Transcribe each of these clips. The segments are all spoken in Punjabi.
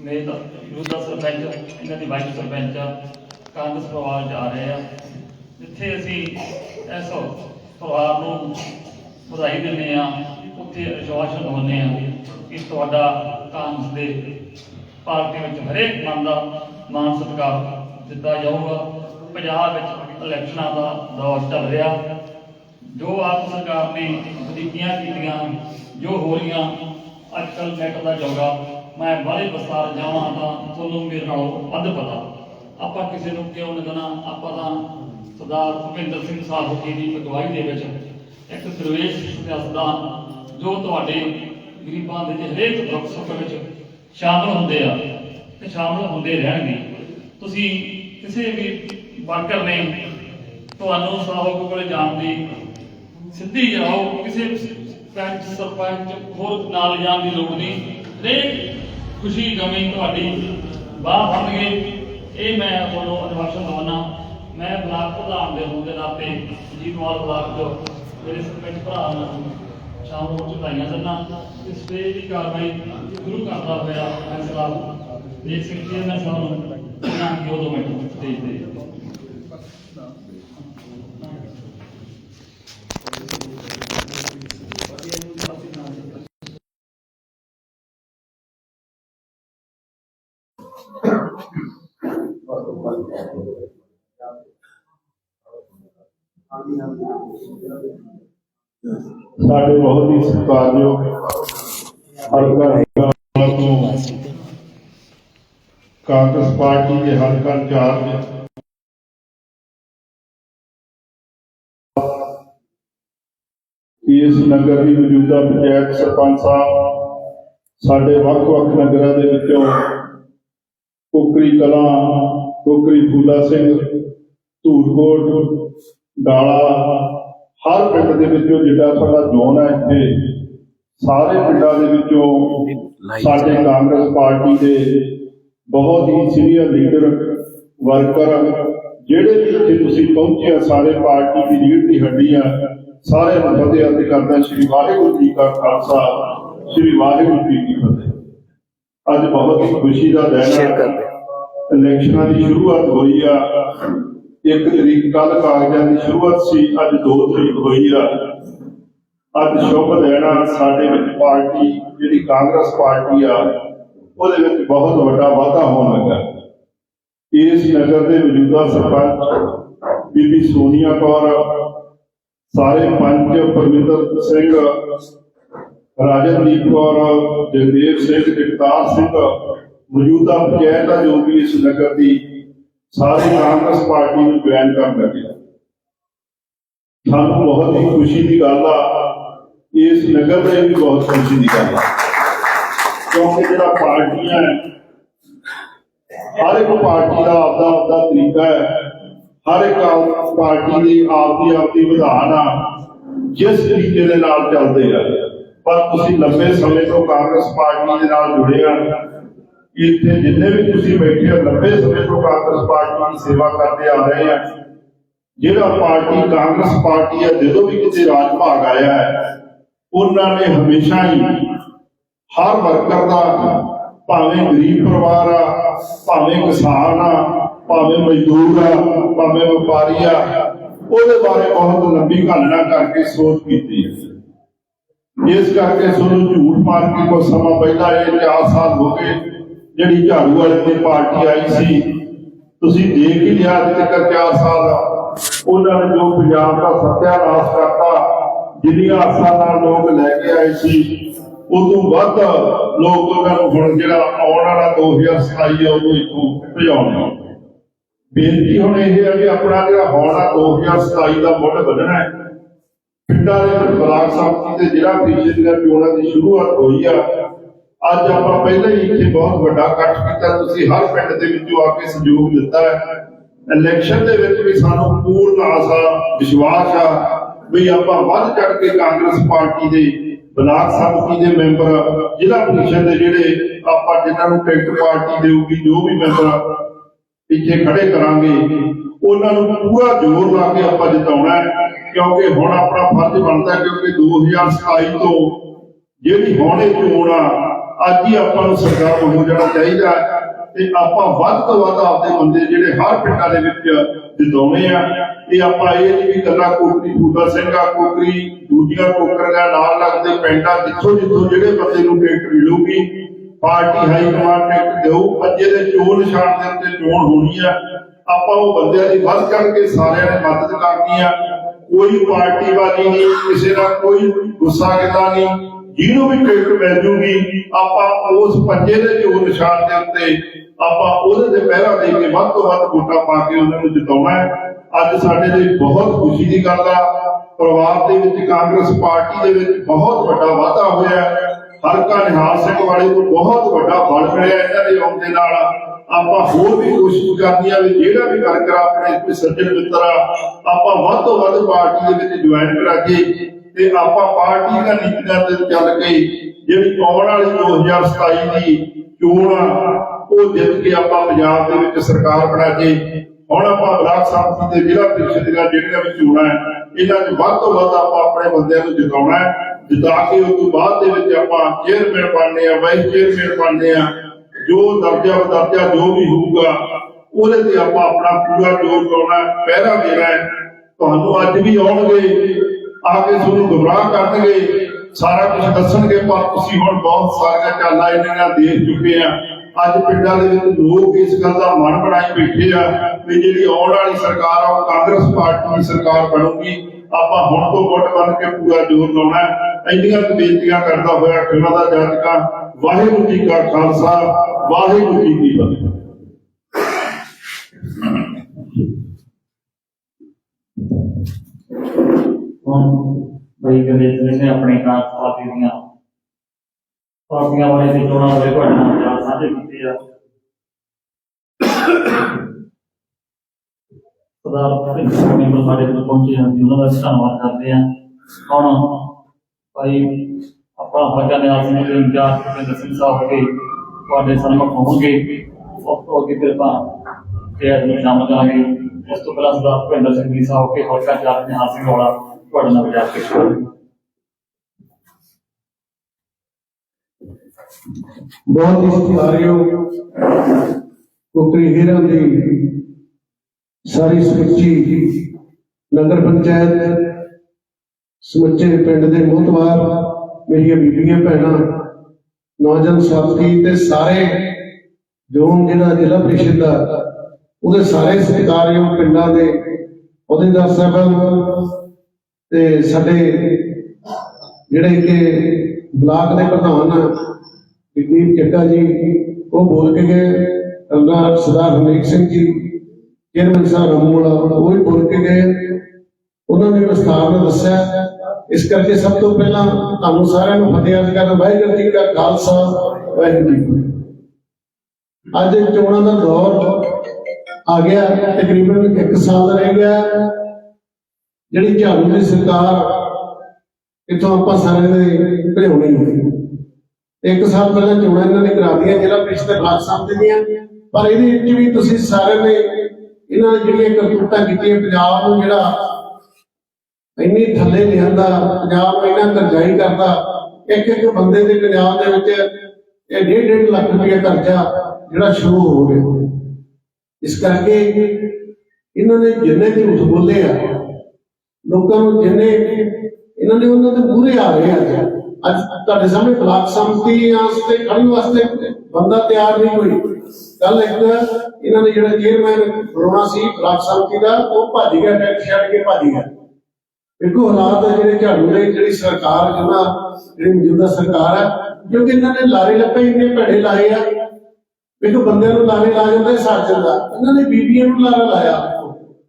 ਮੇਰੇ ਦਾ ਯੂਦਾ ਸਰਪੰਚ ਇਹਨਾਂ ਦੀ ਵਾਈਸ ਸਰਪੰਚ ਆ, ਕਾਂਗਰਸ ਪਰਿਵਾਰ ਜਾ ਰਹੇ ਆ। ਜਿੱਥੇ ਅਸੀਂ ਇਸ ਪਰਿਵਾਰ ਨੂੰ ਵਧਾਈ ਦਿੰਦੇ ਆ ਉੱਥੇ ਅਸ਼ਵਾਸਨ ਦਿੰਦੇ ਆ ਕਿ ਤੁਹਾਡਾ ਕਾਂਗਰਸ ਦੇ ਪਾਰਟੀ ਵਿੱਚ ਹਰੇਕ ਮਨ ਦਾ ਮਾਨ ਸਤਿਕਾਰ ਦਿੱਤਾ ਜਾਊਗਾ। ਪੰਜਾਬ ਵਿੱਚ ਇਲੈਕਸ਼ਨਾਂ ਦਾ ਦੌਰ ਚੱਲ ਰਿਹਾ। ਜੋ ਆਪ ਸਰਕਾਰ ਨੇ ਵਧੀਕੀਆਂ ਕੀਤੀਆਂ ਜੋ ਹੋ ਰਹੀਆਂ ਅੱਜ ਕੱਲ੍ਹ ਨੈਟ ਦਾ ਜੋਗਾ ਮੈਂ ਬਾਹਲੇ ਬਸਤਾਰ ਜਾਵਾਂ ਤਾਂ ਤੁਹਾਨੂੰ ਮੇਰੇ ਨਾਲੋਂ ਵੱਧ ਪਤਾ। ਆਪਾਂ ਕਿਸੇ ਨੂੰ ਕਿਉਂ ਨਹੀਂ ਆਪਾਂ ਤਾਂ ਸਰਦਾਰ ਭੁਪਿੰਦਰ ਸਿੰਘ ਸਾਹੂ ਜੀ ਦੀ ਅਗਵਾਈ ਦੇ ਵਿੱਚ ਇੱਕ ਸਰਵੇਸ਼ ਸਿਆਸਤਦਾਨ ਜੋ ਤੁਹਾਡੇ ਗਰੀਬਾਂ ਦੇ ਹਰੇਕ ਦੁੱਖ ਵਿੱਚ ਸ਼ਾਮਲ ਹੁੰਦੇ ਆ ਤੇ ਸ਼ਾਮਲ ਹੁੰਦੇ ਰਹਿਣਗੇ। ਤੁਸੀਂ ਕਿਸੇ ਵੀ ਵਰਕਰ ਨੇ ਤੁਹਾਨੂੰ ਸਾਹੂ ਕੋਲੇ ਜਾਣ ਦੀ ਸਿੱਧੀ ਜਾਓ ਕਿਸੇ ਪੰਚ ਸਰਪੰਚ, ਹੋਰ ਨਾਲ ਜਾਣ ਦੀ ਲੋੜ ਨਹੀਂ। ਹਰੇਕ ਖੁਸ਼ੀ, ਗਮੀ ਤੁਹਾਡੀ ਬਾਹ ਫੜਨਗੇ ਇਹ ਮੈਂ ਤੁਹਾਨੂੰ ਅਨਵਾਸ਼ਨ ਦਵਾਨਾ। ਮੈਂ ਬਲਾਕ ਪ੍ਰਧਾਨ ਦੇ ਹੋਣ ਦੇ ਨਾਤੇ ਜੀਤਵਾਲ ਬਲਾਕ ਤੋਂ ਮੇਰੇ ਸਰਪੰਚ ਭਰਾ ਨੂੰ ਸ਼ਾਮ ਨੂੰ ਚੁਟਾਈਆਂ ਦਿੰਦਾ ਇਸ ਤੇ ਦੀ ਕਾਰਵਾਈ ਸ਼ੁਰੂ ਕਰਦਾ ਹੋਇਆ ਫੈਸਲਾ ਦੇਖ ਸਕਦੇ ਹਾਂ। ਮੈਂ ਸਾਨੂੰ ਨਾ ਕਿ ਦੋ ਮਿੰਟ ਸਟੇਜ ਤੇ ਸਾਡੇ ਬਹੁਤ ਹੀ ਸਤਿਕਾਰਯੋਗ ਹਲਕਾ ਹਿੰਦੁਸਤਾਨ ਤੋਂ ਕਾਂਗਰਸ ਪਾਰਟੀ ਦੇ ਹਲਕਾ ਇੰਚਾਰਜ ਇਸ ਨਗਰ ਦੀ ਮੌਜੂਦਾ ਪੰਚਾਇਤ ਸਰਪੰਚ ਸਾਹਿਬ ਸਾਡੇ ਵੱਖ-ਵੱਖ ਨਗਰਾਂ ਦੇ ਵਿੱਚੋਂ ਕੁਕਰੀ ਕਲਾਂ ਕੁਕਰੀ ਫੂਲਾ ਸਿੰਘ ਧੂਰਕੋਟ ਡਾਲਾ ਹਰ ਪਿੰਡ ਦੇ ਵਿੱਚੋਂ ਜਿਹੜਾ ਸਾਡਾ ਜ਼ੋਨ ਹੈ ਇੱਥੇ ਸਾਰੇ ਪਿੰਡਾਂ ਦੇ ਵਿੱਚੋਂ ਸਾਡੇ ਕਾਂਗਰਸ ਪਾਰਟੀ ਦੇ ਬਹੁਤ ਹੀ ਸੀਨੀਅਰ ਲੀਡਰ ਵਰਕਰ ਜਿਹੜੇ ਵੀ ਇੱਥੇ ਤੁਸੀਂ ਪਹੁੰਚੇ ਸਾਰੇ ਪਾਰਟੀ ਦੀ ਰੀੜ ਦੀ ਹੱਡੀ ਆ ਸਾਰੇ ਨੂੰ ਫਤਿਹ ਅਤੇ ਕਰਦਾ ਸ਼੍ਰੀ ਵਾਹਿਗੁਰੂ ਜੀ ਕਾ ਖਾਲਸਾ ਸ਼੍ਰੀ ਵਾਹਿਗੁਰੂ ਜੀ ਕੀ ਫਤਿਹ। ਅੱਜ ਬਹੁਤ ਹੀ ਖੁਸ਼ੀ ਦਾ ਦਿਨ ਹੈ। ਇਲੈਕਸ਼ਨਾਂ ਦੀ ਸ਼ੁਰੂਆਤ ਹੋਈ ਆ। ਇੱਕ ਤਰੀਕ ਕੱਲ ਕਾਗਜ਼ਾਂ ਦੀ ਸ਼ੁਰੂਆਤ ਸੀ, ਅੱਜ 2 ਤਰੀਕ ਹੋਈ ਆ। ਅੱਜ ਸ਼ੁਭ ਦਿਨ ਸਾਡੇ ਵਿੱਚ ਪਾਰਟੀ, ਜਿਹੜੀ ਕਾਂਗਰਸ ਪਾਰਟੀ ਆ, ਉਹਦੇ ਵਿੱਚ ਬਹੁਤ ਵੱਡਾ ਵਾਧਾ ਹੋਣ ਲੱਗਾ। ਇਸ ਨਗਰ ਦੇ ਮੌਜੂਦਾ ਸਰਪੰਚ ਬੀਬੀ ਸੋਨੀਆ ਕੌਰ, ਸਾਰੇ ਪੰਚ ਪਰਮਿੰਦਰ ਸਿੰਘ, ਰਾਜਨਦੀਪ ਕੌਰ, ਜਗਦੇਵ ਸਿੰਘ, ਜਗਤਾਰ ਸਿੰਘ ਮੌਜੂਦਾ ਪੰਚਾਇਤ ਆ ਜੋ ਵੀ ਇਸ ਨਗਰ ਦੀ ਸਾਰੀ ਕਾਂਗਰਸ ਪਾਰਟੀ ਨੂੰ ਜੁਆਇਨ ਕਰਨ ਲੱਗੇ। ਸਾਨੂੰ ਬਹੁਤ ਹੀ ਖੁਸ਼ੀ ਦੀ ਗੱਲ ਆ, ਇਸ ਨਗਰ ਦੇ ਵੀ ਬਹੁਤ ਖੁਸ਼ੀ ਦੀ ਗੱਲ ਆ। ਕਿਉਂਕਿ ਜਿਹੜਾ ਪਾਰਟੀਆਂ ਹੈ, ਹਰ ਇੱਕ ਪਾਰਟੀ ਦਾ ਆਪਦਾ ਆਪਦਾ ਤਰੀਕਾ ਹੈ। ਹਰ ਇੱਕ ਪਾਰਟੀ ਦੀ ਆਪਦੀ ਆਪਦੀ ਵਿਧਾਨ ਆ, ਜਿਸ ਤਰੀਕੇ ਦੇ ਨਾਲ ਚੱਲਦੇ ਆ। ਪਰ ਤੁਸੀਂ ਲੰਬੇ ਸਮੇਂ ਤੋਂ ਕਾਂਗਰਸ ਪਾਰਟੀ ਦੇ ਨਾਲ ਜੁੜੇ ਆ ਇੱਥੇ ਜਿੰਨੇ ਵੀ ਤੁਸੀਂ ਬੈਠੇ ਹੋ ਲੰਬੇ ਸਮੇਂ ਤੋਂ ਕਾਂਗਰਸ ਪਾਰਟੀ ਦੀ ਸੇਵਾ ਕਰਦੇ ਆ ਰਹੇ ਆ। ਜਿਹੜਾ ਪਾਰਟੀ ਕਾਂਗਰਸ ਪਾਰਟੀ ਹੈ ਜਦੋਂ ਵੀ ਕਿਤੇ ਰਾਜ ਭਾਗ ਆਇਆ ਹੈ, ਉਹਨਾਂ ਨੇ ਹਮੇਸ਼ਾ ਹੀ ਹਰ ਵਰਕਰ ਦਾ, ਭਾਵੇਂ ਗਰੀਬ ਪਰਿਵਾਰ ਆ, ਭਾਵੇਂ ਕਿਸਾਨ ਆ, ਭਾਵੇਂ ਮਜ਼ਦੂਰ ਆ, ਭਾਵੇਂ ਵਪਾਰੀ ਆ, ਉਹਦੇ ਬਾਰੇ ਬਹੁਤ ਲੰਬੀ ਘਾਲਣਾ ਕਰਕੇ ਸੋਚ ਕੀਤੀ ਹੈ। ਇਸ ਕਰਕੇ ਤੁਹਾਨੂੰ ਝੂਠ ਮਾਰ ਕੇ ਕੋਈ ਸਮਾਂ ਪਹਿਲਾਂ ਇਹ 4 ਸਾਲ ਹੋ ਗਏ। ਜਿਹੜੀ ਝਾੜੂ ਵਾਲੇ ਦੀ ਪਾਰਟੀ ਆਈ ਸੀ, ਤੁਸੀਂ ਦੇਖ ਹੀ ਲਿਆ ਅੱਜ 4 ਸਾਲ ਉਹਨਾਂ ਨੇ ਜੋ ਪੰਜਾਬ ਦਾ ਸੱਤਿਆਨਾਸ਼ ਕਰਤਾ, ਜਿੰਨੀਆਂ ਆਸਾਂ ਨਾਲ ਲੋਕ ਲੈ ਕੇ ਆਏ ਸੀ ਉਦੋਂ ਵੱਧ ਲੋਕ ਉਹਨਾਂ ਨੂੰ ਹੁਣ ਜਿਹੜਾ ਆਉਣ ਵਾਲਾ 2027 ਹੈ ਉਹਨੂੰ ਇੱਥੋਂ ਭਜਾਉਣਾ ਬੇਨਤੀ ਹੁਣ ਇਹ ਹੈ ਕਿ ਆਪਣਾ ਜਿਹੜਾ ਆਉਣ ਵਾਲਾ 2027 ਦਾ ਮੁੱਢ ਵੱਢਣਾ ਹੈ। ਪਿੰਡਾਂ ਦੇ ਵਿੱਚ ਬਲਾਕ ਸੰਮਤੀ ਤੇ ਜ਼ਿਲ੍ਹਾ ਪ੍ਰੀਸ਼ਦ ਦੀਆਂ ਚੋਣਾਂ ਦੀ ਸ਼ੁਰੂਆਤ ਹੋਈ ਆ ਅੱਜ ਆਪਾਂ ਪਹਿਲਾਂ ਹੀ ਇੱਥੇ ਬਹੁਤ ਵੱਡਾ ਇਕੱਠ ਕੀਤਾ। ਤੁਸੀਂ ਹਰ ਪਿੰਡ ਦੇ ਵਿੱਚੋਂ ਆ ਕੇ ਸਹਿਯੋਗ ਦਿੱਤਾ ਹੈ। ਇਲੈਕਸ਼ਨ ਦੇ ਵਿੱਚ ਵੀ ਸਾਨੂੰ ਪੂਰਨ ਆਸਾ, ਵਿਸ਼ਵਾਸ ਆ ਵੀ ਆਪਾਂ ਵੱਧ ਚੜ ਕੇ ਕਾਂਗਰਸ ਪਾਰਟੀ ਦੇ, ਬਲਾਕ ਸੰਮਤੀ ਦੇ ਮੈਂਬਰ, ਜ਼ਿਲ੍ਹਾ ਪ੍ਰੀਸ਼ਦ ਦੇ ਜਿਹੜੇ ਆਪਾਂ ਜਿਨ੍ਹਾਂ ਨੂੰ ਟਿਕਟ ਪਾਰਟੀ ਦੇਊਗੀ, ਜੋ ਵੀ ਮੈਂਬਰ ਇੱਥੇ ਖੜੇ ਕਰਾਂਗੇ, ਉਹਨਾਂ ਨੂੰ ਪੂਰਾ ਜ਼ੋਰ ਲਾ ਕੇ ਆਪਾਂ ਜਿਤਾਉਣਾ ਹੈ। ਕਿਉਂਕਿ ਹੁਣ ਆਪਣਾ ਫਰਜ਼ ਬਣਦਾ ਹੈ ਕਿਉਂਕਿ 2027 ਤੋਂ ਜਿਹੜੀ ਹੁਣ ਚੋਣ ਆ ਅੱਜ ਹੀ ਆਪਾਂ ਨੂੰ ਸਰਕਾਰ ਹੋ ਜਾਣਾ ਚਾਹੀਦਾ ਤੇ ਆਪਾਂ ਵੱਧ ਤੋਂ ਵੱਧ ਆਪਦੇ ਬੰਦੇ ਜਿਹੜੇ ਹਰ ਪਿੰਡਾਂ ਦੇ ਵਿੱਚ ਜਿਤਾਉਣੇ ਆ, ਇਹ ਆਪਾਂ ਇਹ ਨਹੀਂ ਵੀ ਕੱਲਾ ਕੋਕਰੀ ਫੂਦਾ ਸਿੰਘਾ ਕੋਕਰੀ ਦੂਜੀਆਂ ਕੋਕਰੀਆਂ ਨਾਲ ਲੱਗਦੇ ਪਿੰਡਾਂ ਜਿੱਥੋਂ ਜਿੱਥੋਂ ਜਿਹੜੇ ਬੰਦੇ ਨੂੰ ਟਿਕਟ ਮਿਲੂਗੀ, ਪਾਰਟੀ ਹਾਈ ਕਮਾਂਡ ਟਿਕਟ ਦੇਊ ਅੱਜੇ ਦੇ ਚੋਣ ਨਿਸ਼ਾਨ ਦੇ ਉੱਤੇ ਚੋਣ ਹੋਣੀ ਆ। ਆਪਾਂ ਉਹ ਬੰਦਿਆਂ ਦੀ ਵੱਧ ਕਰਕੇ ਸਾਰਿਆਂ ਨੇ ਮਦਦ ਕਰਨੀ ਆ। ਕੋਈ ਪਾਰਟੀ ਪਾਰਟੀਬਾਜ਼ੀ ਨਹੀਂ, ਕਿਸੇ ਦਾ ਕੋਈ ਗੁੱਸਾ ਗਿਲਾ ਨਹੀਂ ਜਿਹਨੂੰ ਵੀ ਟਿਕਟ ਮਿਲ ਜੂਗੀ, ਆਪਾਂ ਉਸ ਪੰਜੇ ਦੇ ਚੋਣ ਨਿਸ਼ਾਨ ਦੇ ਉੱਤੇ ਆਪਾਂ ਉਹਦੇ ਤੇ ਪਹਿਰਾ ਦੇ ਕੇ ਵੱਧ ਤੋਂ ਵੱਧ ਵੋਟਾਂ ਪਾ ਕੇ ਉਹਨਾਂ ਨੂੰ ਜਿਤਾਉਣਾ ਹੈ। ਅੱਜ ਸਾਡੇ ਲਈ ਬਹੁਤ ਖੁਸ਼ੀ ਦੀ ਗੱਲ ਆ। ਪਰਿਵਾਰ ਦੇ ਵਿੱਚ, ਕਾਂਗਰਸ ਪਾਰਟੀ ਦੇ ਵਿੱਚ ਬਹੁਤ ਵੱਡਾ ਵਾਧਾ ਹੋਇਆ ਹੈ। ਹਲਕਾ ਨਿਹਾਲ ਸਿੰਘ ਵਾਲੇ ਨੂੰ ਬਹੁਤ ਵੱਡਾ ਬਲ ਮਿਲਿਆ ਇਹਨਾਂ ਦੇ ਆਉਣ ਦੇ ਨਾਲ। ਆਪਾਂ ਹੋਰ ਵੀ ਕੋਸ਼ਿਸ਼ ਕਰਨੀ ਆ ਵੀ ਜਿਹੜਾ ਵੀ ਵਰਕਰ ਆਪਣੇ ਕੋਈ ਸੱਜਣ ਮਿੱਤਰ ਆ, ਆਪਾਂ ਵੱਧ ਤੋਂ ਵੱਧ ਪਾਰਟੀ ਦੇ ਵਿੱਚ ਜੁਆਇਨ ਕਰਾਂਗੇ ਤੇ ਆਪਾਂ ਪਾਰਟੀ ਦੀਆਂ ਨੀਤੀਆਂ ਤੇ ਚੱਲ ਕੇ ਜਿਹੜੀ ਆਉਣ ਵਾਲੀ 2027 ਦੀ ਚੋਣ ਉਹ ਜਿੱਤ ਕੇ ਆਪਾਂ ਪੰਜਾਬ ਦੇ ਵਿੱਚ ਸਰਕਾਰ ਬਣਾ ਕੇ ਹੁਣ ਆਪਾਂ ਬਲਾਕ ਸੰਮਤੀ ਤੇ ਜ਼ਿਲ੍ਹਾ ਪ੍ਰੀਸ਼ਦ ਦੀਆਂ ਜਿਹੜੀਆਂ ਵੀ ਚੋਣਾਂ ਇਹਨਾਂ 'ਚ ਵੱਧ ਤੋਂ ਵੱਧ ਆਪਾਂ ਆਪਣੇ ਬੰਦਿਆਂ ਨੂੰ ਜਿਤਾਉਣਾ ਜਿਤਾ ਕੇ ਉਸ ਤੋਂ ਬਾਅਦ ਦੇ ਵਿੱਚ ਆਪਾਂ ਚੇਅਰਮੈਨ ਬਣਨੇ ਆ ਵਾਈਸ ਚੇਅਰਮੈਨ ਬਣਨੇ ਆ। ਜੋ ਦਰਜਾ ਬਦਰਜਾ ਜੋ ਵੀ ਹੋਊਗਾ, ਉਹਦੇ ਤੇ ਆਪਾਂ ਆਪਣਾ ਪੂਰਾ ਜੋਰ ਲਾਉਣਾ ਪਹਿਰਾ ਦੇਣਾ ਤੁਹਾਨੂੰ ਅੱਜ ਵੀ ਆਉਣਗੇ। ਆ ਕੇ ਤੁਹਾਨੂੰ ਗੁੰਮਰਾਹ ਕਰਨਗੇ। ਸਾਰਾ ਕੁਝ ਦੱਸਣਗੇ, ਪਰ ਤੁਸੀਂ ਹੁਣ ਬਹੁਤ ਸਾਰੀਆਂ ਚਾਲਾਂ ਇਹਨਾਂ ਨਾਲ ਦੇਖ ਚੁੱਕੇ ਆ। ਅੱਜ ਪਿੰਡਾਂ ਦੇ ਵਿੱਚ ਲੋਕ ਇਸ ਗੱਲ ਦਾ ਮਨ ਬਣਾਈ ਬੈਠੇ ਆ ਵੀ ਜਿਹੜੀ ਆਉਣ ਵਾਲੀ ਸਰਕਾਰ ਆ, ਉਹ ਕਾਂਗਰਸ ਪਾਰਟੀ ਦੀ ਸਰਕਾਰ ਬਣੂਗੀ। ਆਪਾਂ ਹੁਣ ਤੋਂ ਵੋਟ ਬਣ ਕੇ ਪੂਰਾ ਜ਼ੋਰ ਲਾਉਣਾ ਇੰਨੀਆਂ ਬੇਨਤੀਆਂ ਕਰਦਾ ਹੋਇਆ ਖਿਮਾ ਦਾ ਜਾਤਕਾ ਵਾਹਿਗੁਰੂ ਜੀ ਕਾ ਖਾਲਸਾ, ਵਾਹਿਗੁਰੂ ਜੀ ਕੀ ਫਤਿਹ। ਹੁਣ ਬਈ ਗਣੇਸ਼ ਜੀ ਨੇ ਆਪਣੇ ਕਾਂਗਰਸ ਪਾਰਟੀ ਦੀਆਂ ਪਾਰਟੀਆਂ ਵਾਲੇ ਦੀ ਚੋਣਾਂ ਬਾਰੇ ਤੁਹਾਡੇ ਨਾਲ ਵਿਚਾਰ ਸਾਂਝੇ ਕੀਤੇ ਆ। ਸਰਦਾਰ ਸਿੰਘ ਮੈਂਬਰ ਸਾਡੇ ਕੋਲ ਪਹੁੰਚੇ ਹਨ ਜੀ, ਉਹਨਾਂ ਦਾ ਅਸੀਂ ਧੰਨਵਾਦ ਕਰਦੇ ਹਾਂ। ਹੁਣ ਭਾਈ ਆਪਣਾ ਹਲਕਾ ਨਿਆਲ ਸਿੰਘ ਦੇ ਇੰਚਾਰਜ ਭੁਪਿੰਦਰ ਸਿੰਘ ਸਾਹਿਬ ਕੇ ਤੁਹਾਡੇ ਸਾਹਮਣੇ ਹੋਣਗੇ ਉਸ ਤੋਂ ਅੱਗੇ ਫਿਰ ਆਪਾਂ ਤੇ ਅੱਜ ਨੂੰ ਸ਼ਾਮਲ ਕਰਾਂਗੇ। ਉਸ ਤੋਂ ਪਹਿਲਾਂ ਸਰਦਾਰ ਭੁਪਿੰਦਰ ਸਿੰਘ ਜੀ ਸਾਹਿਬ ਕੇ ਹਲਕਾ ਇੰਚਾਰਜ ਨਿਹਾਲ ਸਿੰਘ ਵਾਲਾ ਤੁਹਾਡੇ ਨਾਲ ਵਿਚਾਰ ਪੇਸ਼ ਬਹੁਤ ਹੀ ਸਤਿਕਾਰਯੋਗ ਕੁਕਰੀ ਹੀਰਾਂ ਦੀ ਸਾਰੀ ਸਮੁੱਚੀ ਨਗਰ ਪੰਚਾਇਤ, ਸਮੁੱਚੇ ਪਿੰਡ ਦੇ ਮੋਹਤਵਾਰ, ਮੇਰੀਆਂ ਬੀਬੀਆਂ, ਭੈਣਾਂ, ਨੌਜਵਾਨ ਸਾਥੀ ਤੇ ਸਾਰੇ ਜੋਨ ਜਿਹੜਾ ਜ਼ਿਲ੍ਹਾ ਪ੍ਰੀਸ਼ਦ ਦਾ, ਉਹਦੇ ਸਾਰੇ ਸਤਿਕਾਰਯੋਗ ਪਿੰਡਾਂ ਦੇ ਉਹਦੇ ਅਹੁਦੇਦਾਰ ਸਾਹਿਬਾਨ ਤੇ ਸਾਡੇ ਜਿਹੜੇ ਕਿ ਬਲਾਕ ਦੇ ਪ੍ਰਧਾਨ ਜਗਦੀਪ ਚੱਡਾ ਜੀ, ਉਹ ਬੋਲ ਕੇ ਗਏ ਸਰਦਾਰ ਸਰਦਾਰ ਹਰਮੀਤ ਸਿੰਘ ਜੀ ਚੇਅਰਮੈਨ ਸਾਹਿਬ ਰਮੂਲਾ ਉਹ ਵੀ ਬੋਲ ਕੇ ਗਏ। ਉਹਨਾਂ ਨੇ ਵਿਸਥਾਰ ਨਾਲ ਦੱਸਿਆ, ਇਸ ਕਰਕੇ ਸਭ ਤੋਂ ਪਹਿਲਾਂ ਤੁਹਾਨੂੰ ਸਾਰਿਆਂ ਨੂੰ ਫਤਿਹ ਅਰਜ਼ ਕਰਦਾ, ਵਾਹਿਗੁਰੂ ਜੀ ਕਾ ਖਾਲਸਾ, ਵਾਹਿਗੁਰੂ ਜੀ ਅੱਜ ਚੋਣਾਂ ਦਾ ਦੌਰ ਆ ਗਿਆ, ਤਕਰੀਬਨ 1 ਸਾਲ ਰਹਿ ਗਿਆ। ਜਿਹੜੀ ਝਾੜੂ ਦੀ ਸਰਕਾਰ ਇਥੋਂ ਆਪਾਂ ਸਾਰਿਆਂ ਦੇ ਭਿਉਣੀ ਹੋਈ ਇੱਕ ਸਾਲ ਪਹਿਲਾਂ ਚੋਣਾਂ ਇਹਨਾਂ ਨੇ ਕਰਾ ਦਿੱਤੀਆਂ ਜ਼ਿਲ੍ਹਾ ਬਲਾਕ ਸੰਮਤੀ ਦੀਆਂ ਪਰ ਇਹਦੇ ਵਿੱਚ ਵੀ ਤੁਸੀਂ ਸਾਰਿਆਂ ਨੇ ਇਹਨਾਂ ਨੇ ਜਿਹੜੀਆਂ ਕਰਤੂਤਾਂ ਕੀਤੀਆਂ, ਪੰਜਾਬ ਨੂੰ ਜਿਹੜਾ ਇੰਨੀ ਥੱਲੇ ਲਿਆਂਦਾ, ਪੰਜਾਬ ਨੂੰ ਇਹਨਾਂ ਕਰਜ਼ਾਈ ਕਰਦਾ ਇੱਕ ਇੱਕ ਬੰਦੇ ਦੇ ਪੰਜਾਬ ਦੇ ਵਿੱਚ ਇਹ ਡੇਢ ਡੇਢ ਲੱਖ ਰੁਪਏ ਕਰਜ਼ਾ ਜਿਹੜਾ ਸ਼ੁਰੂ ਹੋ ਗਿਆ। ਇਸ ਕਰਕੇ ਇਹਨਾਂ ਨੇ ਜਿੰਨੇ ਝੂਠ ਬੋਲੇ ਆ ਲੋਕਾਂ ਨੂੰ ਜਿੰਨੇ ਇਹਨਾਂ ਨੇ ਉਹਨਾਂ ਦੇ ਪੂਰੇ ਆ ਰਹੇ ਆ ਅੱਜ ਤੁਹਾਡੇ ਸਾਹਮਣੇ ਬਲਾਕ ਸੰਮਤੀ ਵਾਸਤੇ ਖੜਨ ਵਾਸਤੇ ਬੰਦਾ ਤਿਆਰ ਨਹੀਂ ਹੋਈ। ਕੱਲ ਇੱਕ, ਇਹਨਾਂ ਨੇ ਜਿਹੜਾ ਚੇਅਰਮੈਨ ਬਣਾਉਣਾ ਸੀ ਬਲਾਕ ਸੰਮਤੀ ਦਾ, ਉਹ ਭੱਜ ਗਿਆ, ਟੈਕਸ ਛੱਡ ਕੇ ਭੱਜ ਗਿਆ। ਦੇਖੋ ਹਾਲਾਤ ਜਿਹੜੇ ਝਾੜੂ ਦੇ, ਜਿਹੜੀ ਸਰਕਾਰ ਜਮਾ ਜਿਹੜੀ ਮੌਜੂਦਾ ਸਰਕਾਰ ਹੈ ਕਿਉਂਕਿ ਇਹਨਾਂ ਨੇ ਲਾਰੇ ਲੱਪੇ ਇੰਨੇ ਭੜੇ ਲਾਏ ਆ। ਵੇਖੋ ਬੰਦਿਆਂ ਨੂੰ ਲਾਰੇ ਲਾ ਜਾਂਦੇ ਸੜ ਜਾਂਦਾ। ਇਹਨਾਂ ਨੇ ਬੀਬੀਆਂ ਨੂੰ ਲਾਰਾ ਲਾਇਆ।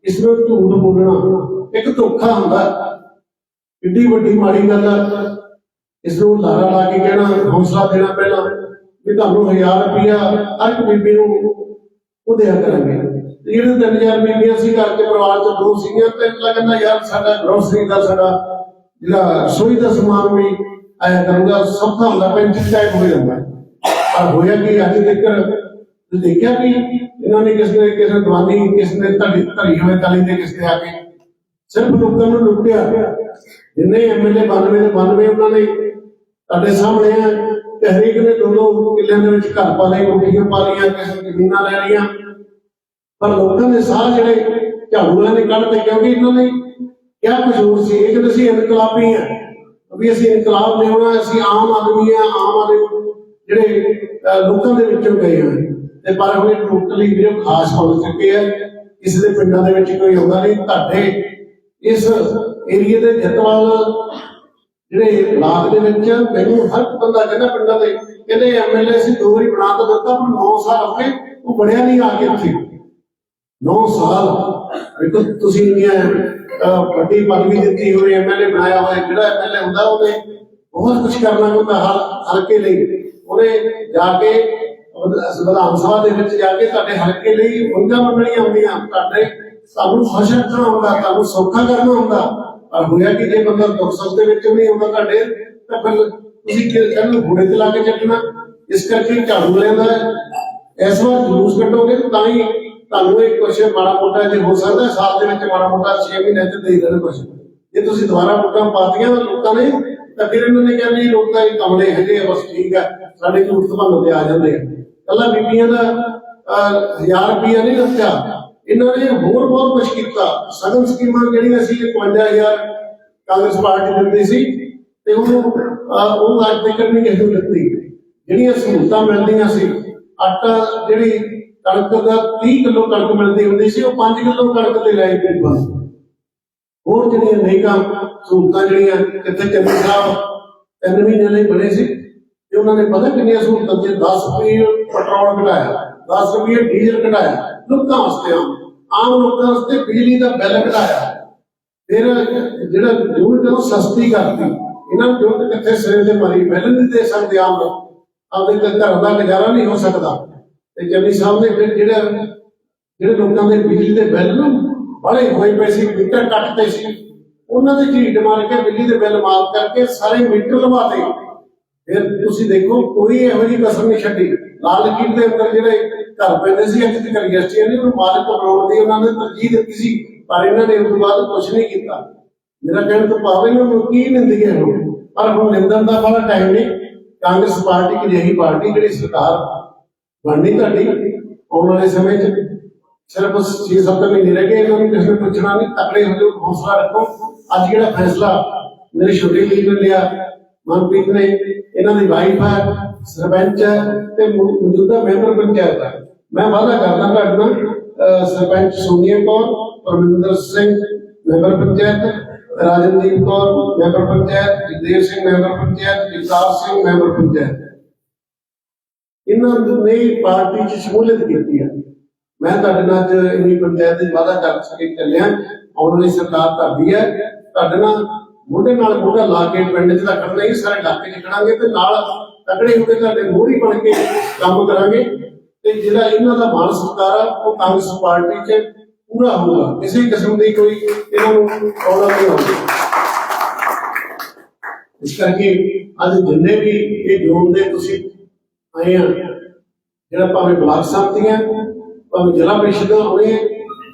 ਇਸ ਨੂੰ ਝੂਠ ਬੋਲਣਾ। ਇੱਕ ਧੋਖਾ ਹੁੰਦਾ। ਕਿੱਡੀ ਵੱਡੀ ਮਾੜੀ ਗੱਲ ਆ। ਇਸ ਨੂੰ ਲਾਰਾ ਲਾ ਕੇ ਕਹਿਣਾ, ਹੌਸਲਾ ਦੇਣਾ ਪਹਿਲਾਂ। ਵੀ ਤੁਹਾਨੂੰ 1000 ਰੁਪਇਆ ਹਰ ਬੀਬੀ ਨੂੰ ਉਹ ਦਿਆ ਕਰਾਂਗੇ ਤੇ ਜਿਹੜੇ 3000 ਬੀਬੀਆਂ ਸੀ, ਘਰ ਦੇ ਪਰਿਵਾਰ ਚ ਦੋ ਸੀਗੀਆਂ। ਤੇ ਲੱਗਦਾ ਯਾਰ ਸਾਡਾ ਗਰੋਸਰੀ ਦਾ ਸਾਡਾ ਜਿਹੜਾ ਰਸੋਈ ਦਾ ਸਮਾਨ ਵੀ ਆਇਆ ਕਰੂਗਾ ਸੌਖਾ ਹੁੰਦਾ ਪੈਂਚਰ ਟਾਈਪ ਹੋ ਜਾਂਦਾ। ਪਰ ਹੋਇਆ ਕਿ, ਅੱਜ ਤੱਕ ਦੇਖਿਆ ਵੀ ਇਹਨਾਂ ਨੇ ਕਿਸ ਨੇ, ਕਿਸੇ ਦਵਾਨੀ, ਕਿਸ ਨੇ ਧੜੀ ਧਰੀ ਹੋਏ ਤਲੀ ਦੇ ਕਿਸ ਨੇ ਆ ਕੇ ਸਿਰਫ ਲੋਕਾਂ ਨੂੰ ਲੁੱਟਿਆ ਜਿੰਨੇ ਐਮਐਲਏ 92 ਦੇ 92 ਉਹਨਾਂ ਨੇ ਤੁਹਾਡੇ ਸਾਹਮਣੇ ਆ। ਤੇ ਨੇ ਦੋ ਦੋ ਕਿੱਲਿਆਂ ਦੇ ਵਿੱਚ ਘਰ ਪਾ ਲਏ ਕੋਠੀਆਂ ਪਾ ਲਈਆਂ ਕਿਸੇ ਜ਼ਮੀਨਾਂ ਲੈ ਲਈਆਂ। ਪਰ ਲੋਕਾਂ ਦੇ ਸਾਹ ਜਿਹੜੇ ਝਾੜੂ ਨੇ ਕੱਢ ਕਿਉਂਕਿ ਇਹਨਾਂ ਨੇ ਕਿਆ ਕਸੂਰ ਸੀ, ਇਹ ਕਿ ਅਸੀਂ ਇਨਕਲਾਬੀ ਆ, ਵੀ ਅਸੀਂ ਇਨਕਲਾਬ ਲਿਆਉਣਾ ਅਸੀਂ ਆਮ ਆਦਮੀ ਆ, ਆਮ ਆਦਮੀ ਜਿਹੜੇ ਲੋਕਾਂ ਦੇ ਵਿੱਚੋਂ ਗਏ ਆ। ਤੇ ਪਰ ਹੁਣ ਟੋਟਲੀ ਵੀਰੇ ਖਾਸ ਹੋ ਚੁੱਕੇ ਹੈ ਕਿਸੇ ਦੇ ਪਿੰਡਾਂ ਦੇ ਵਿੱਚ ਕੋਈ ਆਉਂਦਾ ਨਹੀਂ, ਤੁਹਾਡੇ ਇਸ ਏਰੀਏ ਦੇ ਜਤਵਾਲ ਜਿਹੜੇ ਬਲਾਕ ਦੇ ਵਿੱਚ ਮੈਨੂੰ ਹਰ ਬੰਦਾ ਕਹਿੰਦਾ ਪਿੰਡਾਂ ਦੇ ਕਹਿੰਦੇ ਐਮਐਲਏ ਸੀ ਦੋ ਵਾਰੀ ਬਣਾ ਤਾਂ ਦਿੱਤਾ, ਪਰ 9 ਸਾਲ ਹੋ ਉਹ ਬਣਿਆ ਨਹੀਂ ਆ ਕੇ ਇੱਥੇ 9 ਸਾਲ ਵੇਖੋ ਤੁਸੀਂ ਇੰਨੀਆਂ ਵੱਡੀ ਪਦਵੀ ਦਿੱਤੀ ਹੋਈ ਐਮਐਲਏ ਬਣਾਇਆ ਹੋਇਆ, ਜਿਹੜਾ ਐਮਐਲਏ ਹੁੰਦਾ, ਉਹਨੇ ਬਹੁਤ ਕੁਝ ਕਰਨਾ ਹੁੰਦਾ ਹਰ ਹਲਕੇ ਲਈ। ਉਹਨੇ ਜਾ ਕੇ ਵਿਧਾਨ ਸਭਾ ਦੇ ਵਿੱਚ ਜਾ ਕੇ ਤੁਹਾਡੇ ਹਲਕੇ ਲਈ ਮੰਗਾਂ ਮੰਗਣੀਆਂ ਹੁੰਦੀਆਂ, ਤੁਹਾਡੇ ਤੁਹਾਨੂੰ ਖੁਸ਼ ਰੱਖਣਾ ਹੁੰਦਾ ਤੁਹਾਨੂੰ ਸੌਖਾ ਕਰਨਾ ਹੁੰਦਾ। ਪਰ ਹੋਇਆ ਕਿ ਜੇ ਬੰਦਾ ਦੁੱਖ ਸੁੱਖ ਦੇ ਵਿੱਚ ਨਹੀਂ ਹੁੰਦਾ ਤੁਹਾਡੇ ਤਾਂ ਫਿਰ ਤੁਸੀਂ ਕਿ ਘੋੜੇ ਤੇ ਲਾ ਕੇ ਚੱਕਣਾ। ਇਸ ਕਰਕੇ ਝਾੜੂ ਲੈਂਦਾ ਇਸ ਵਾਰ ਜਲੂਸ ਕੱਢੋਗੇ ਤਾਂ ਹੀ ਤੁਹਾਨੂੰ ਇਹ ਕੁਛ ਮਾੜਾ ਮੋਟਾ ਜੇ ਹੋ ਸਕਦਾ ਸਾਲ ਦੇ ਵਿੱਚ ਮਾੜਾ ਮੋਟਾ 6 ਮਹੀਨੇ ਚ ਦੇ ਦੇਣ ਕੁਛ। ਜੇ ਤੁਸੀਂ ਦੁਬਾਰਾ ਵੋਟਾਂ ਪਾਤੀਆਂ ਤਾਂ ਲੋਕਾਂ ਨੇ ਤਾਂ ਫਿਰ ਇਹਨਾਂ ਨੇ ਕਹਿੰਦੇ ਲੋਕ ਤਾਂ ਇਹ ਕਮਲੇ ਹੈਗੇ ਆ ਬਸ ਠੀਕ ਆ ਸਾਡੇ ਝੂਠ ਤੁਹਾਨੂੰ ਦੇ ਆ ਜਾਂਦੇ ਆ। ਕੱਲਾ ਬੀਬੀਆਂ ਦਾ ਅਹ, ਹਜ਼ਾਰ ਰੁਪਈਆ ਨਹੀਂ ਰੱਖਿਆ। ਇਹਨਾਂ ਨੇ ਹੋਰ ਬਹੁਤ ਕੁਝ ਕੀਤਾ। ਸਗਨ ਸਕੀਮਾਂ ਜਿਹੜੀਆਂ ਸੀ 51000 ਕਾਂਗਰਸ ਪਾਰਟੀ ਦਿੰਦੀ ਸੀ ਤੇ ਉਹਨੂੰ ਉਹ ਅੱਜ ਤੱਕ ਨਹੀਂ ਕਿਸੇ ਨੂੰ ਦਿੱਤੀ। ਜਿਹੜੀਆਂ ਸਹੂਲਤਾਂ ਮਿਲਦੀਆਂ ਸੀ, ਆਟਾ ਜਿਹੜੀ ਕਣਕ ਦਾ 30 ਕਿਲੋ ਕਣਕ ਮਿਲਦੀ ਹੁੰਦੀ ਸੀ, ਉਹ 5 ਕਿਲੋ ਕਣਕ ਤੇ ਲੈ ਕੇ ਬਸ ਹੋਰ ਜਿਹੜੀਆਂ ਨਹੀਂਆਂ ਸਹੂਲਤਾਂ ਜਿਹੜੀਆਂ ਕਿੱਥੇ ਚੰਨੀ ਸਾਹਿਬ ਤਿੰਨ ਮਹੀਨੇ ਲਈ ਬਣੇ ਸੀ ਤੇ ਉਹਨਾਂ ਨੇ ਪਤਾ ਕਿੰਨੀਆਂ ਸਹੂਲਤਾਂ ਦਿੱਤੀਆਂ? 10 ਰੁਪਏ ਪੈਟਰੋਲ ਘਟਾਇਆ 10 ਰੁਪਏ ਡੀਜ਼ਲ ਘਟਾਇਆ। ਲੋਕਾਂ ਵਾਸਤੇ ਆਮ। ਆਮ ਲੋਕਾਂ ਵਾਸਤੇ ਬਿਜਲੀ ਦਾ ਬਿੱਲ ਘਟਾਇਆ ਫਿਰ ਜਿਹੜਾ ਯੂਨਿਟ ਉਹ ਸਸਤੀ ਕਰਤੀ, ਇਹਨਾਂ ਨੂੰ ਯੂਨਿਟ ਕਿੱਥੇ ਸਿਰੇ ਤੇ ਮਰੀ ਬਿੱਲ ਨਹੀਂ ਦੇ ਸਕਦੇ ਆਮ ਲੋਕ। ਆਪਦੇ ਤੇ ਘਰ ਦਾ ਗੁਜ਼ਾਰਾ ਨਹੀਂ ਹੋ ਸਕਦਾ। ਤੇ ਚੰਨੀ ਸਾਹਿਬ ਨੇ ਫਿਰ ਜਿਹੜਾ ਜਿਹੜੇ ਲੋਕਾਂ ਦੇ ਬਿਜਲੀ ਦੇ ਬਿੱਲ ਨੂੰ ਬੜੇ ਹੋਏ ਪਏ ਸੀ, ਮੀਟਰ ਕੱਟਦੇ ਸੀ, ਉਹਨਾਂ ਦੇ ਢੀਡ ਮਾਰ ਕੇ ਬਿਜਲੀ ਦੇ ਬਿੱਲ ਮਾਫ ਕਰਕੇ ਸਾਰੇ ਮੀਟਰ ਲਵਾਤੇ। ਫਿਰ ਤੁਸੀਂ ਦੇਖੋ, ਕੋਈ ਇਹੋ ਜਿਹੀ ਕਸਰ ਨਹੀਂ ਛੱਡੀ। ਲਾਲ ਕੀਟ ਦੇ ਅੰਦਰ ਜਿਹੜੇ ਘਰ ਪੈਂਦੇ ਸੀ, ਅੱਜ ਤੱਕ ਰਜਿਸਟਰੀਆਂ ਨਹੀਂ ਉਹਨੂੰ ਮਾਲਕ ਬਣਾਉਣ ਦੀ ਉਹਨਾਂ ਨੇ ਤਰਜੀਹ ਦਿੱਤੀ ਸੀ, ਪਰ ਇਹਨਾਂ ਨੇ ਉਸ ਤੋਂ ਬਾਅਦ ਕੁਝ ਨਹੀਂ ਕੀਤਾ। ਮੇਰਾ ਕਹਿਣ ਤੋਂ ਭਾਵ ਇਹਨਾਂ ਨੂੰ ਕੀ ਨਿੰਦਗੇ ਹੋ ਪਰ ਹੁਣ ਨਿੰਦਣ ਦਾ ਬੜਾ ਟਾਈਮ ਨਹੀਂ ਕਾਂਗਰਸ ਪਾਰਟੀ ਕੀ ਜਿਹੀ ਪਾਰਟੀ ਜਿਹੜੀ ਸਰਕਾਰ ਬਣਨੀ ਤੁਹਾਡੀ, ਆਉਣ ਵਾਲੇ ਸਮੇਂ 'ਚ ਸਿਰਫ 6-7 ਮਹੀਨੇ ਰਹਿ ਗਏ ਇਹਨਾਂ ਨੂੰ ਕਿਸੇ ਨੇ ਪੁੱਛਣਾ ਨਹੀਂ, ਤਕੜੇ ਹੋ ਜਾਓ, ਹੌਸਲਾ ਰੱਖੋ। ਅੱਜ ਜਿਹੜਾ ਫੈਸਲਾ ਮੇਰੇ ਛੋਟੇ ਵੀਰ ਨੇ ਲਿਆ ਮਨਪ੍ਰੀਤ ਨੇ ਇਹਨਾਂ ਦੀ ਵਾਈਫ ਹੈ, ਸਰਪੰਚ ਹੈ ਤੇ ਮੌਜੂਦਾ ਮੈਂਬਰ ਪੰਚਾਇਤ ਹੈ। ਮੈਂ ਵਾਅਦਾ ਕਰਦਾ ਤੁਹਾਡੇ ਨਾਲ sarpanch Sonia Kaur, Parminder Singh member panchayat, Rajandeep Kaur member panchayat, Jagdev Singh member panchayat, Jagtar Singh member panchayat. ਇਹਨਾਂ ਨੇ ਪਾਰਟੀ 'ਚ ਸ਼ਮੂਲੀਅਤ ਕੀਤੀ ਹੈ। ਮੈਂ ਤੁਹਾਡੇ ਨਾਲ ਅੱਜ ਇੰਨੀ ਪੰਚਾਇਤ ਦੇ ਵਾਅਦਾ ਕਰ ਸਕੇ, ਚੱਲਿਆ। ਆਉਣ ਵਾਲੀ ਸਰਕਾਰ ਤੁਹਾਡੀ ਹੈ। ਤੁਹਾਡੇ ਨਾਲ ਮੋਢੇ ਨਾਲ ਮੋਢਾ ਲਾ ਕੇ ਪਿੰਡ 'ਚ ਤਾਂ ਖੜਨਾ ਹੀ, ਸਾਰੇ ਇਲਾਕੇ 'ਚ ਖੜਾਂਗੇ ਤੇ ਨਾਲ ਤਕੜੇ ਹੋ ਕੇ ਤੁਹਾਡੇ ਮੋਹਰੀ ਬਣ ਕੇ ਕੰਮ ਕਰਾਂਗੇ। ਤੇ ਜਿਹੜਾ ਇਹਨਾਂ ਦਾ ਮਾਨ ਸਤਿਕਾਰ ਆ, ਉਹ ਕਾਂਗਰਸ ਪਾਰਟੀ 'ਚ ਪੂਰਾ ਹੋਊਗਾ। ਕਿਸੇ ਕਿਸਮ ਦੀ ਕੋਈ ਇਹਨਾਂ ਨੂੰ ਪ੍ਰੋਬਲਮ ਨਹੀਂ ਹੋਊਗੀ ਇਸ ਕਰਕੇ ਅੱਜ ਜਿੰਨੇ ਵੀ ਇਹ ਜ਼ੋਨ ਦੇ ਤੁਸੀਂ ਆਏ ਆ, ਜਿਹੜਾ ਭਾਵੇਂ ਬਲਾਕ ਸੰਮਤੀਆਂ ਭਾਵੇਂ ਜ਼ਿਲ੍ਹਾ ਪ੍ਰੀਸ਼ਦਾਂ ਹੋਏ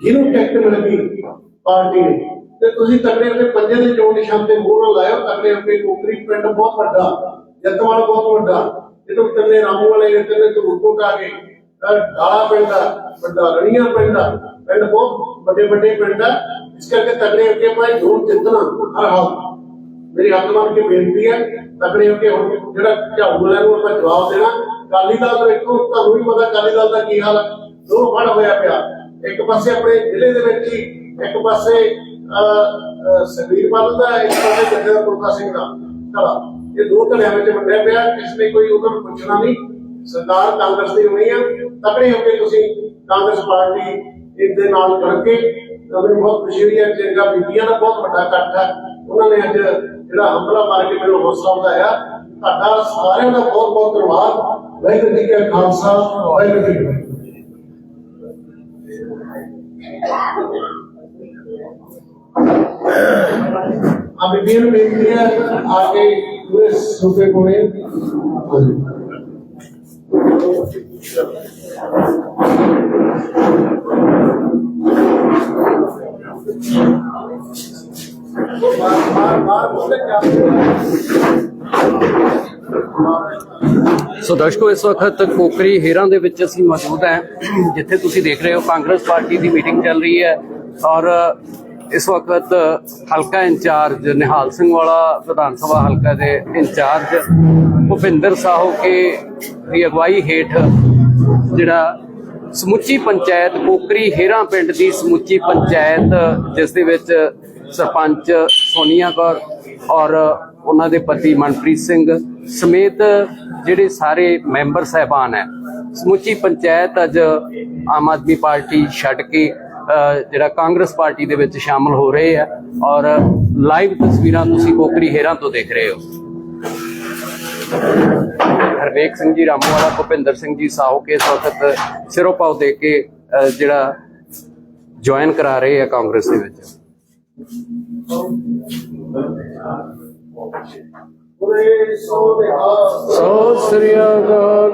ਜਿਹਨੂੰ ਟਿਕਟ ਮਿਲ ਗਈ, ਪਾਰਟੀ ਨੇ ਤੇ ਤੁਸੀਂ ਤਕੜੇ ਹੋ ਕੇ ਪੰਜੇ ਦੇ ਚੋਣ ਨਿਸ਼ਾਨ ਤੇ ਮੂੰਹ ਨਾਲ ਲਾਇਓ, ਤਕੜੇ ਹੋ ਕੇ ਕੋਕਰੀ ਪਿੰਡ ਬਹੁਤ ਵੱਡਾ ਜੱਤਵਾਲ ਬਹੁਤ ਵੱਡਾ। ਜਦੋਂ ਤਿੰਨੇ ਰਾਮੂ ਵਾਲੇ ਤਿੰਨੇ ਧੂਰਕੋਟ ਆ ਗਏ। ਅਹ ਡਾਲਾ ਪਿੰਡ ਆ, ਵੱਡਾ ਰਣੀਆਂ ਪਿੰਡ ਆ। ਪਿੰਡ ਬਹੁਤ ਵੱਡੇ ਵੱਡੇ ਪਿੰਡ ਆ। ਇਸ ਕਰਕੇ ਤਕੜੇ ਹੋ ਕੇ ਆਪਾਂ ਜ਼ੋਰ ਜਿੱਤਣਾ, ਹਰ ਹਾਲ। ਮੇਰੀ ਹੱਥ ਮੰਨ ਕੇ ਬੇਨਤੀ ਹੈ, ਤਕੜੇ ਹੋ ਕੇ ਹੁਣ ਜਿਹੜਾ ਝਾੜੂ ਵਾਲਿਆਂ ਨੂੰ ਆਪਾਂ ਜਵਾਬ ਦੇਣਾ। ਅਕਾਲੀ ਦਲ ਦਾ ਵੇਖੋ ਤੁਹਾਨੂੰ ਵੀ ਪਤਾ ਅਕਾਲੀ ਦਲ ਦਾ ਕੀ ਹਾਲ ਹੈ ਦੋ ਫੜ ਹੋਇਆ ਪਿਆ। ਇੱਕ ਪਾਸੇ ਆਪਣੇ ਜ਼ਿਲ੍ਹੇ ਦੇ ਵਿੱਚ ਹੀ, ਇੱਕ ਪਾਸੇ ਸਬੀਰ ਪਾਲ ਦਾ ਇੱਕ ਪਾਸੇ ਜੱਗਾ ਪੁਰਕਾ ਸਿੰਘ ਦਾ ਧੜਾ। ਇਹ ਦੋ ਧੜਿਆਂ ਵਿੱਚ ਵੰਡਿਆ ਪਿਆ, ਕਿਸ ਨੇ ਕੋਈ ਉਹਨਾਂ ਨੂੰ ਪੁੱਛਣਾ ਨਹੀਂ। ਸਰਕਾਰ ਕਾਂਗਰਸ ਦੀ ਹੋਣੀ ਆ। ਤਕੜੇ ਹੋ ਕੇ ਤੁਸੀਂ ਕਾਂਗਰਸ ਪਾਰਟੀ ਇਹਦੇ ਨਾਲ ਜੁੜ ਕੇ ਮੈਨੂੰ ਬਹੁਤ ਖੁਸ਼ੀ ਹੋਈ ਹੈ ਜਿਹੜਾ ਬੀਬੀਆਂ ਦਾ ਬਹੁਤ ਵੱਡਾ ਇਕੱਠ ਹੈ। ਉਹਨਾਂ ਨੇ ਅੱਜ ਜਿਹੜਾ ਹੰਬਲਾ ਮਾਰ ਕੇ ਮੈਨੂੰ ਹੌਸਲਾ ਵਧਾਇਆ। ਤੁਹਾਡਾ ਸਾਰਿਆਂ ਦਾ ਬਹੁਤ ਬਹੁਤ ਧੰਨਵਾਦ। ਵਾਹਿਗੁਰੂ ਜੀ ਕਾ ਖਾਲਸਾ, ਵਾਹਿਗੁਰੂ ਜੀ ਕੀ ਫਤਿਹ। ਆ ਬੀਬੀਆਂ ਨੂੰ ਬੇਨਤੀ ਹੈ ਆ ਕੇ ਪੂਰੇ ਸੋਫੇ ਕੋਲੇ ਹਾਂਜੀ ਬਾਹਰ ਬਾਹਰ ਬਾਹਰ ਬੋਲੇ ਕਿਆ ਸੋ ਦਰਸ਼ਕੋ, ਇਸ ਵਕਤ ਕੋਕਰੀ ਹੇਰਾਂ ਦੇ ਵਿੱਚ ਅਸੀਂ ਮੌਜੂਦ ਹਾਂ, ਜਿੱਥੇ ਤੁਸੀਂ ਦੇਖ ਰਹੇ ਹੋ ਕਾਂਗਰਸ ਪਾਰਟੀ ਦੀ ਮੀਟਿੰਗ ਚੱਲ ਰਹੀ ਹੈ ਔਰ ਇਸ ਵਕਤ ਹਲਕਾ ਇੰਚਾਰਜ ਨਿਹਾਲ ਸਿੰਘ ਵਾਲਾ ਵਿਧਾਨ ਸਭਾ ਹਲਕਾ ਦੇ ਇੰਚਾਰਜ ਭੁਪਿੰਦਰ ਸਾਹੂ ਕੇ ਦੀ ਅਗਵਾਈ ਹੇਠ ਜਿਹੜਾ ਸਮੁੱਚੀ ਪੰਚਾਇਤ ਕੋਕਰੀ ਹੇਰਾਂ ਪਿੰਡ ਦੀ ਸਮੁੱਚੀ ਪੰਚਾਇਤ, ਜਿਸ ਦੇ ਵਿੱਚ ਸਰਪੰਚ ਸੋਨੀਆ ਕੌਰ ਔਰ ਉਹਨਾਂ ਦੇ ਪਤੀ ਮਨਪ੍ਰੀਤ ਸਿੰਘ ਸਮੇਤ ਜਿਹੜੇ ਸਾਰੇ ਮੈਂਬਰ ਸਹਿਬਾਨ ਹੈ। ਸਮੁੱਚੀ ਪੰਚਾਇਤ ਅੱਜ ਆਮ ਆਦਮੀ ਪਾਰਟੀ ਛੱਡ ਕੇ ਜਿਹੜਾ ਕਾਂਗਰਸ ਪਾਰਟੀ ਦੇ ਵਿੱਚ ਸ਼ਾਮਲ ਹੋ ਰਹੇ ਆ ਔਰ ਲਾਈਵ ਤਸਵੀਰਾਂ ਤੁਸੀਂ ਕੋਕਰੀ ਹੇਰਾਂ ਤੋਂ ਦੇਖ ਰਹੇ ਹੋ। ਹਰਵੇਕ ਸਿੰਘ ਜੀ, ਰਾਮੂਵਾਲਾ, ਭੁਪਿੰਦਰ ਸਿੰਘ ਜੀ, ਸਾਹੋ ਕੇ ਇਸ ਵਕਤ ਦੇ ਕੇ ਜਿਹੜਾ ਜੁਆਇਨ ਕਰਾ ਰਹੇ ਆ ਕਾਂਗਰਸ ਦੇ ਵਿੱਚ। ਸੋ ਸ੍ਰੀ ਅਕਾਲ।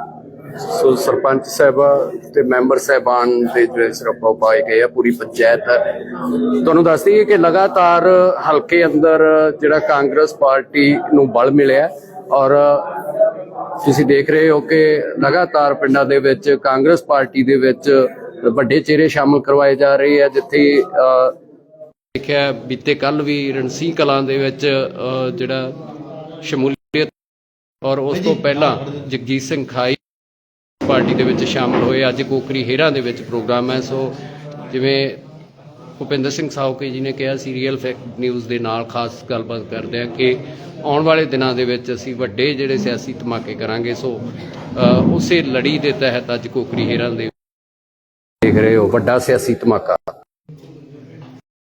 ਸਰਪੰਚ ਸਾਹਿਬਾ ਤੇ ਮੈਂਬਰ ਸਾਹਿਬਾਨ ਦੇ ਜਿਹੜੇ ਸਿਰੋਪਾ ਪਾਏ ਗਏ ਆ ਪੂਰੀ ਪੰਚਾਇਤ ਤੁਹਾਨੂੰ ਦੱਸ ਦਈਏ ਕਿ ਲਗਾਤਾਰ ਹਲਕੇ ਅੰਦਰ ਜਿਹੜਾ ਕਾਂਗਰਸ ਪਾਰਟੀ ਨੂੰ ਬਲ ਮਿਲਿਆ ਔਰ ਤੁਸੀਂ ਦੇਖ ਰਹੇ ਹੋ ਕਿ ਲਗਾਤਾਰ ਪਿੰਡਾਂ ਦੇ ਵਿੱਚ ਕਾਂਗਰਸ ਪਾਰਟੀ ਦੇ ਵਿੱਚ ਵੱਡੇ ਚਿਹਰੇ ਸ਼ਾਮਲ ਕਰਵਾਏ ਜਾ ਰਹੇ ਆ ਜਿੱਥੇ ਦੇਖਿਆ ਬੀਤੇ ਕੱਲ ਵੀ ਰਣਸੀ ਕਲਾਂ ਦੇ ਵਿੱਚ ਜਿਹੜਾ ਸ਼ਮੂਲੀਅਤ ਔਰ ਉਸ ਤੋਂ ਪਹਿਲਾਂ ਜਗਜੀਤ ਸਿੰਘ ਖਾਈ ਪਾਰਟੀ ਦੇ ਵਿੱਚ ਸ਼ਾਮਲ ਹੋਏ। ਅੱਜ ਕੋਕਰੀ ਹੇਰਾਂ ਦੇ ਵਿੱਚ ਪ੍ਰੋਗਰਾਮ ਹੈ। ਸੋ ਜਿਵੇਂ ਭੁਪਿੰਦਰ ਸਿੰਘ ਸਾਹੂਕੇ ਜੀ ਨੇ ਕਿਹਾ ਸੀ ਰੀਅਲ ਫੈਕਟ ਨਿਊਜ਼ ਦੇ ਨਾਲ ਖਾਸ ਗੱਲਬਾਤ ਕਰਦੇ ਆ ਕਿ ਆਉਣ ਵਾਲੇ ਦਿਨਾਂ ਦੇ ਵਿੱਚ ਅਸੀਂ ਵੱਡੇ ਜਿਹੜੇ ਸਿਆਸੀ ਧਮਾਕੇ ਕਰਾਂਗੇ। ਸੋ ਉਸੇ ਲੜੀ ਦੇ ਤਹਿਤ ਅੱਜ ਕੋਕਰੀ ਹੇਰਾ ਦੇ ਦੇਖ ਰਹੇ ਹੋ, ਵੱਡਾ ਸਿਆਸੀ ਧਮਾਕਾ।